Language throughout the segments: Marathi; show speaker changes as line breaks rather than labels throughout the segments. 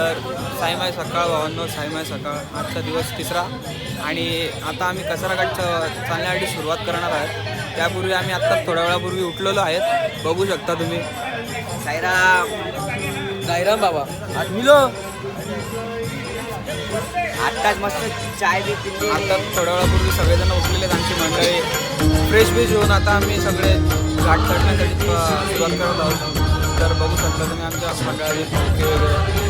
तर साईमाय सकाळ भावांनो साईमाय सकाळ आजचा दिवस तिसरा. आणि आता आम्ही कचराघाट च- चालण्यासाठी सुरुवात करणार आहोत. त्यापूर्वी आम्ही आत्ता थोड्या वेळापूर्वी उठलेलो आहेत. बघू शकता तुम्ही. साईराम साईराम बाबा. मिलो आत्ताच मस्त चाय बी पिली. आता थोड्या वेळापूर्वी सगळेजण उठलेले आहेत आमची मंडळी. फ्रेश बीज होऊन आता आम्ही सगळे घाट चढण्यासाठी सुरुवात करत आहोत. तर बघू शकता तुम्ही आमच्या मंडळाचे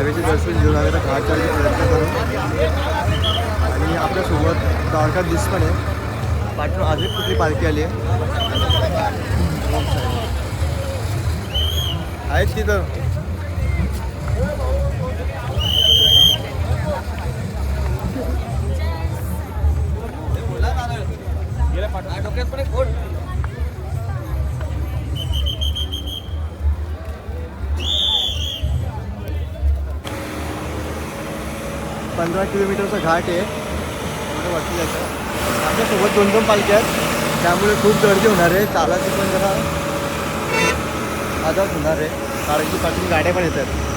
आता हवेचे दर्शन घेऊन आले तर घाट चढायचा प्रयत्न करू। आणि आपल्यासोबत द्वारका दिस पण आहे पाठवून अजून कुठली पालखी आली आहे. आहेत तिथं पंधरा किलोमीटरचा घाट आहे. एवढं वरती जायचं. आपल्यासोबत दोन दोन पालख्या आहेत. त्यामुळे खूप गर्दी होणार आहे. चालायची पण जरा आजार होणार आहे. कारण की पाठवून गाड्या पण येतात.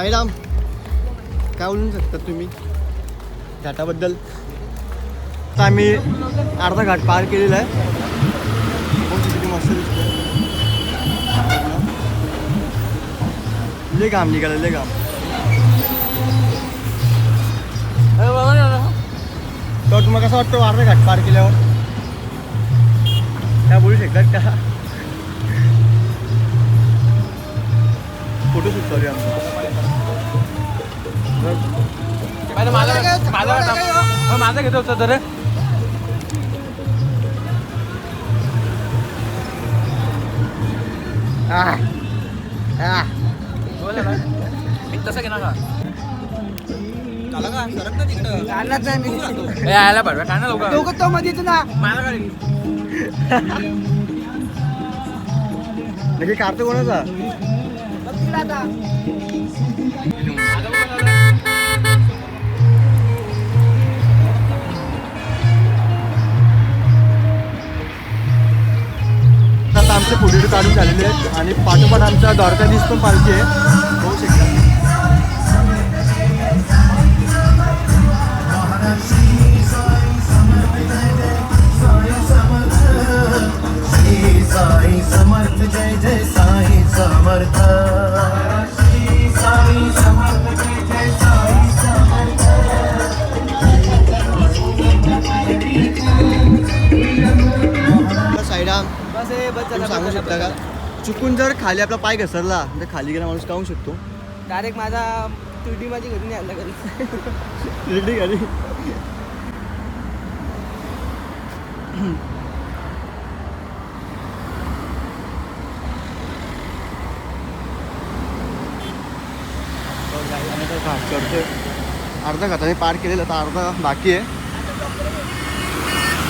साईराम काय बोलू शकता तुम्ही? घाटाबद्दल तर आम्ही अर्धा घाट पार केलेला आहे. किती मस्त दिसतोय. ले घाम निघालं ले घाम. तर तुम्हाला कसं वाटतं अर्धा घाट पार केल्यावर? काय बोलू शकतात का? फोटो शूट चालू आमचा
माझा माझा माझा घेतो होता तर.
Ah.
तसं घेणार का?
काढलाच नाही मी.
यायला पाठवा काय ना लवकर
दोघं तो मध्ये ना.
मला काय
कारतो कोणाचा?
आता
आमचे फोटो काढून झालेले आहेत आणि पाठोपाठ आमच्या द्वारकाधीश पण पालखी आहे. होऊ शकतात चुकून जर खाली आपला पाय घसरला तर खाली गेला माणूस काहू शकतो?
डायरेक्ट माझा तुटी माझी घरून यायला लागेल.
रेडी गाडी घाट चढतोय. अर्धा घाटाने पार केलेलं तर अर्धा बाकी आहे.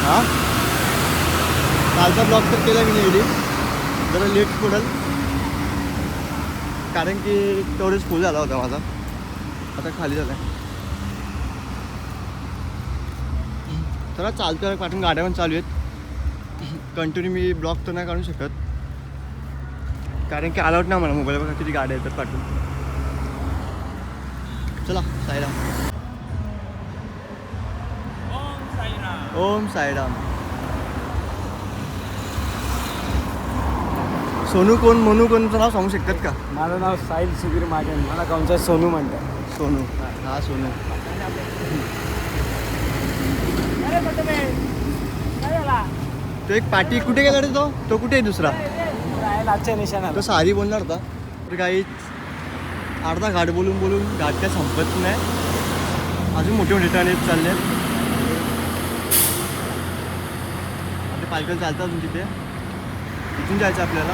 हा? कालचा ब्लॉक तर केला मी एडी जरा लेट पडल. कारण की तेवढेच फुल झाला होता माझा. आता खाली झाला चला चालतोय पाठून गाड्या पण चालू आहेत. कंटिन्यू मी ब्लॉक तर नाही काढू शकत. कारण की अलाउड नाही मला मोबाईल बघा किती गाड्या येतात पाठवून. चला साईराम. ओम साईराम. सोनू कोण मनू कोणचं नाव सांगू शकतात का?
माझं नाव साहिल सुधीर महाजन मला गावचा सोनू म्हणतात.
सोनू. हा. सोनू. तो एक पाठी कुठे गेला रे तो? तो कुठे आहे दुसरा?
आजच्या निशाणा
तो सारी बोलणार होता. तर काही अर्धा घाट बोलून बोलून घाट काय संपत नाही. अजून मोठे मोठे टर्न येत चालले ते पालखल चालतं अजून तिथे. इथून जायचं आपल्याला.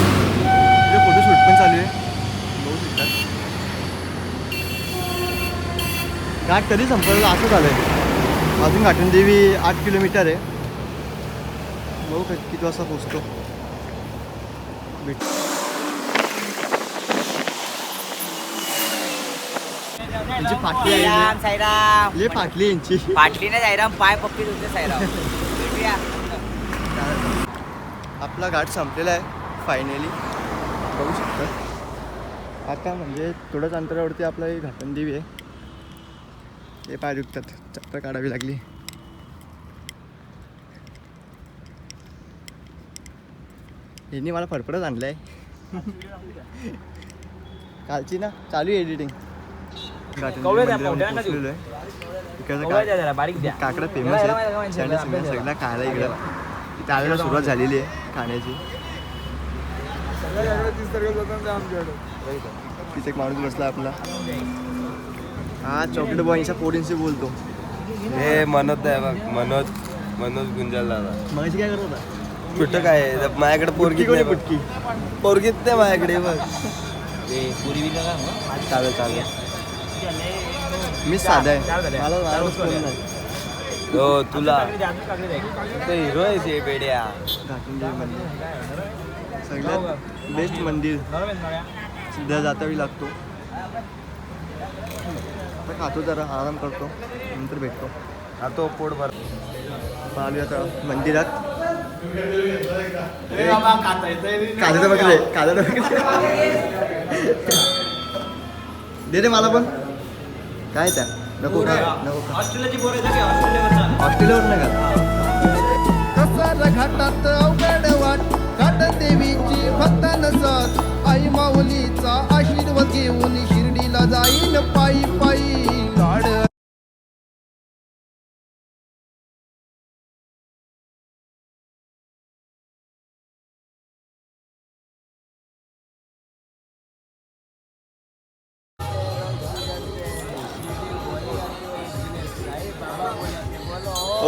आणि फोटोशूट पण चालू आहे. बघू शकतात घाट कधी संपवलं असं झालं आहे अजून घाटन देवी आठ किलोमीटर आहे. बघू किती वाजता पोचतो भेट यांची फाटली आहे.
साईराम
ले फाटली यांची.
पाटली ना साईराम पाय पप्पी तुझे साईराम.
आपला घाट संपलेला आहे फायनली बघू शकता. आता म्हणजे थोड्याच अंतरावरती आपला ही घाटन देवी आहे. हे पाय दुखतात चक्कर काढावी लागली. यांनी मला फडफडच आणलं आहे कालची ना चालू आहे एडिटिंग काकडा फेमस आहे त्याने सगळं सगळं खायला इकडं. त्यावेळेला सुरुवात झालेली आहे. खाण्याची. तिथे एक माणूस बसला आपला. हा चॉकलेट बॉईंच्या पोरींशी बोलतो.
हे मनोज आहे बघ मनोज मनोज गुंजल दादा.
मगाशी काय करत होता?
कुठं काय आहे? माझ्याकडे पोरगी
कोणी. पुटकी
पोरगीच नाही माझ्याकडे बघ. चालेल चालेल.
मी साधा आहे. मला नाही
हो तुला. तो हिरो आहे ते बेड्या.
सगळ्यात बेस्ट मंदिर. सध्या जातावी लागतो. खातो जरा आराम करतो. नंतर भेटतो.
हा तो पोट भर.
आलो आता मंदिरात. काजळ बघले काजळ दे रे मला पण. काय त्या? नको का नको का
घाटात अवघड वाट घाट देवीची भक्त नसत आई माऊलीचा आशीर्वाद घेऊन शिर्डीला जाईन पायी पायी.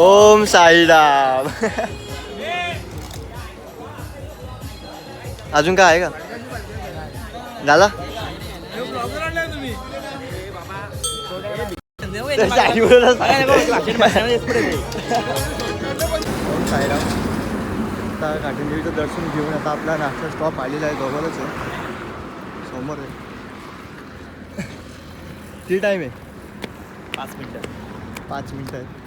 ओम साईराम. अजून काय आहे का? झाला साईराम. आता काठिंदेवीचं दर्शन घेऊन आता आपला नाश्ता स्टॉप आलेला आहे जवळच आहे समोर आहे. किती टाईम आहे
पाच मिनिटं.
पाच मिनिटं. आहेत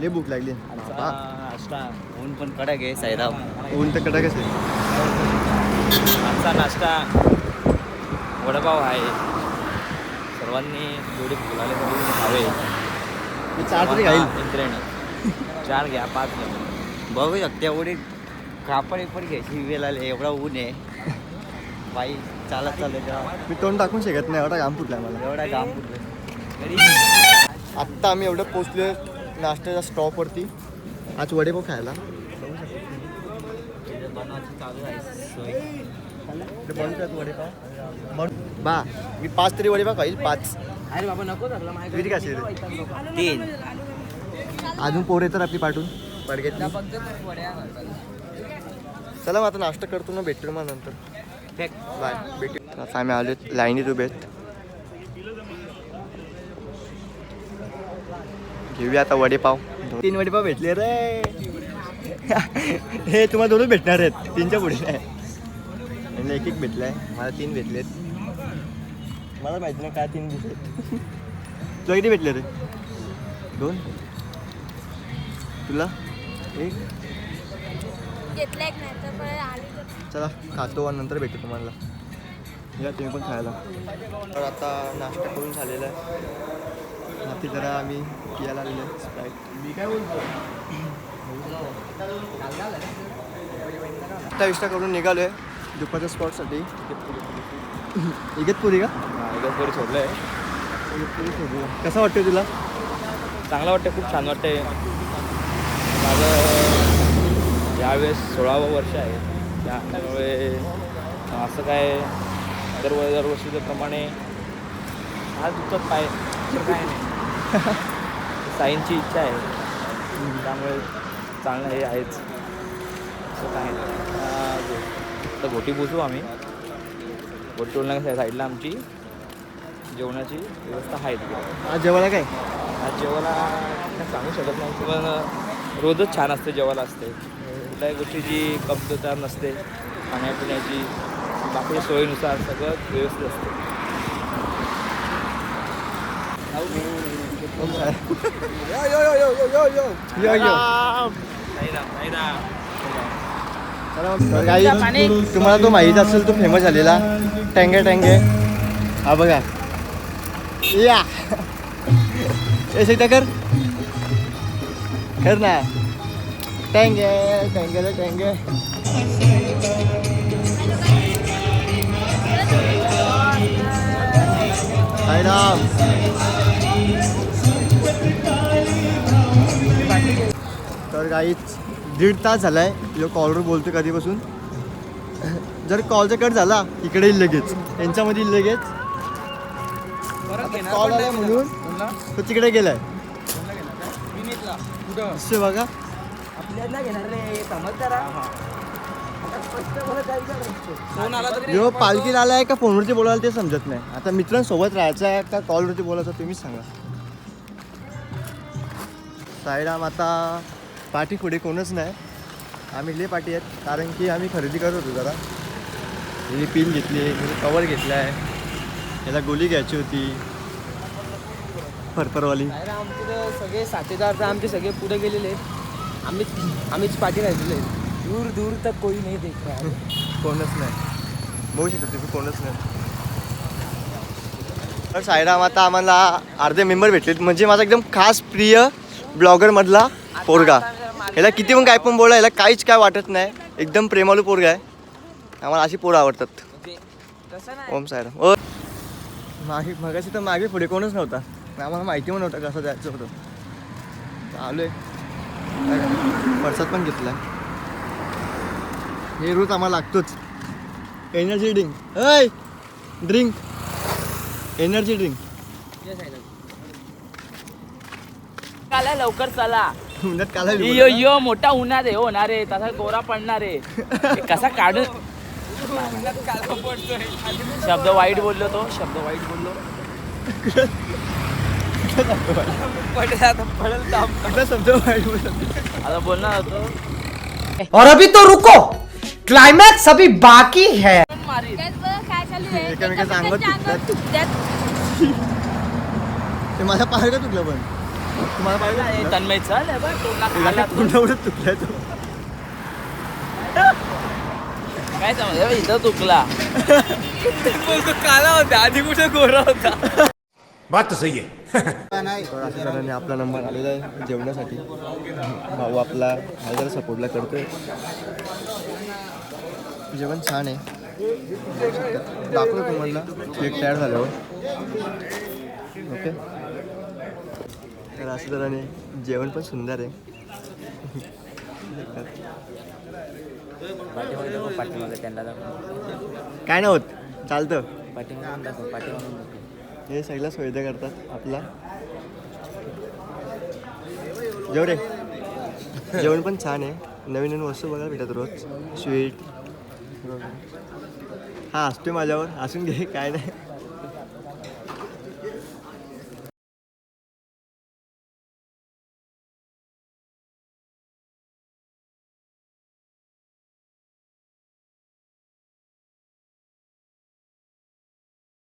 लय भूक लागली.
नाश्ता ऊन पण कडक आहे साईराम
ऊन तर कडकच आहे.
आजचा नाश्ता वडापाव आहे. सर्वांनी जेवढे फुलाले खावे.
मी चार तरी खाईल
इंद्रायणी चार घ्या पाच घ्या बघू शकते एवढी कापड पण घ्यायची वेळ आली एवढा ऊन आहे. बाई चालत चालत
मी तोंड टाकून शकत नाही एवढा घाम फुटला मला.
एवढा घाम फुटला
आत्ता आम्ही एवढं पोचलो नाश्त्याच्या स्टॉपवरती आज वडेपाव खायला. बा मी पाच तरी वडेपाव खाईल पाच.
अरे बाबा नको
किती काय?
तीन.
अजून पोर येतात आपली पाठवून पडग्यातली चला मग आता नाश्ता करतो ना भेटतो मग नंतर. बाय. भेटू. आम्ही आलो लाईनीत उभे आहेत. घेऊया आता वडेपाव. तीन वडेपाव भेटले रे. हे तुम्हाला दोनच भेटणार आहेत. तीनच्या पुढे नाही. एक एक भेटलाय. मला तीन भेटलेत. मला माहिती नाही काय तीन भेटलेत. तुला किती भेटले रे? दोन. तुला? एक. चला खातो आणि नंतर भेटू तुम्हाला. या तुम्ही पण खायला. तर आता नाश्ता करून झालेला आहे. रात्री जरा आम्ही पियाला आलेलो आहे स्प्राईट. मी काय बोलतो विष्टा करून निघालो आहे दुपारच्या स्पॉटसाठी. इगतपुरी का?
इगतपुरी सोडलंय.
इगतपुरी सोडूया कसं वाटतं तुला?
चांगलं वाटतं खूप छान वाटतंय. माझं यावेळेस सोळावं वर्ष आहे. त्यामुळे असं काय दर दरवर्षीच्या प्रमाणे आज दुखत पाय काय नाही. साईंची इच्छा आहे. त्यामुळे चांगलं हे आहेच. असं काय आता घोटी पुसू आम्ही. घोटी टोलण्याच्या साईडला आमची जेवणाची व्यवस्था आहे
आज जेवायला काय?
आज जेवायला सांगू शकत नाही. पण रोजच छान असते जेवायला असते. कुठल्याही गोष्टीची कमतरता नसते. खाण्यापिण्याची बाकी सोयीनुसार सगळं व्यवस्थित असते.
तर काही तुम्हाला तो माहीत असेल तो फेमस झालेला. टँगे टँगे. हा बघा. या. ए कर. कर ना. टँगे टँगे टँगे. हाय राम. तर काहीच दीड तास झालाय. यो कॉलवर बोलतो कधीपासून? जर कॉलचा कट झाला इकडे येईल लगेच. त्यांच्यामध्ये येईल लगेच. कॉल आला म्हणून तो तिकडे गेलाय. बघा. जो पालखीला आलाय का फोनवरती बोलायला ते समजत नाही. आता मित्रांसोबत राहायचं आहे का कॉलवरती बोलायचं तुम्हीच सांगा. साईराम आता पाठी पुढे कोणच नाही. आम्ही लय पाठी आहेत कारण की आम्ही खरेदी करत होतो जरा. ही पिन घेतली कवर घेतला आहे याला गोली घ्यायची होती. फरफरवाली.
आमचे तर सगळे साथीदार तर आमचे सगळे पुढे गेलेले. आहेत आम्हीच आम्हीच पाठी राहिलेले. दूर दूर तक कोई नाही देख.
कोणच नाही. बघू शकतो तुम्ही कोणच नाही. तर साईराम आता आम्हाला अर्धे मेंबर भेटलेत. म्हणजे माझा एकदम खास प्रिय ब्लॉगरमधला पोरगा. ह्याला किती पण काय पण बोला ह्याला काहीच काय वाटत नाही. एकदम प्रेमालू पोरगा आहे. आम्हाला अशी पोरं आवडतात.
म्हणजे
ओम साईराम. ओ. मागे मगाशी तर मागे पुढे कोणच नव्हता. आम्हाला माहिती पण नव्हतं कसं जायचं होतं. आलोय. प्रसाद पण घेतला हे रोज आम्हाला लागतोच. Energy drink drink energy drink
चला लवकर चला.
उन्हात काला
यो यो मोठा होणार आहे होणार आहे. तसा गोरा पडणार आहे. हे कसा काढून शब्द वाईट बोललो तो शब्द वाईट बोललो. पडेल आता पडेल दाम.
कुठला शब्द वाईट बोलत?
आता बोलणार होतो.
और अभी तो रुको। क्लाइमैक्स अभी बाकी है।
मारील
त्यात बघा काय चालू आहे?
एकमेकांचं अंगात
एकमेकांच्या अंगात तुटत्यात.
ते माझा तुटलं पण. तुम्हाला पाय का?
ए,
तुटलं?
तन्मय चल बघ, तोंडला
तुला
खाला
काय
तो.
तोंडावरच तुटलाय तो.
काय समज इथं चुकला बोलतो काला होता आधी कुठे गोरा होता?
बात तो सही है
अशा तऱ्हेने आपला नंबर आलेला आहे जेवणासाठी. भाऊ आपला हा जरा सपोर्टला करतोय. जेवण छान आहे. दाखवतो तुम्हाला केक तयार झाल्यावर. ओके? तर असं तऱ्हेने जेवण पण सुंदर आहे.
पाठीमागे दाखव पाठीमागे त्यांना दाखव.
काय नाही होत? चालतं.
पाठीमागून दाखव पाठीमागून दाखव.
हे सगळं सुविधा करतात आपला. जेवढे जेवण पण छान आहे. नवीन नवीन वस्तू बघायला भेटत रोज. स्वीट. हा असतोय माझ्यावर. असून घे काय नाही.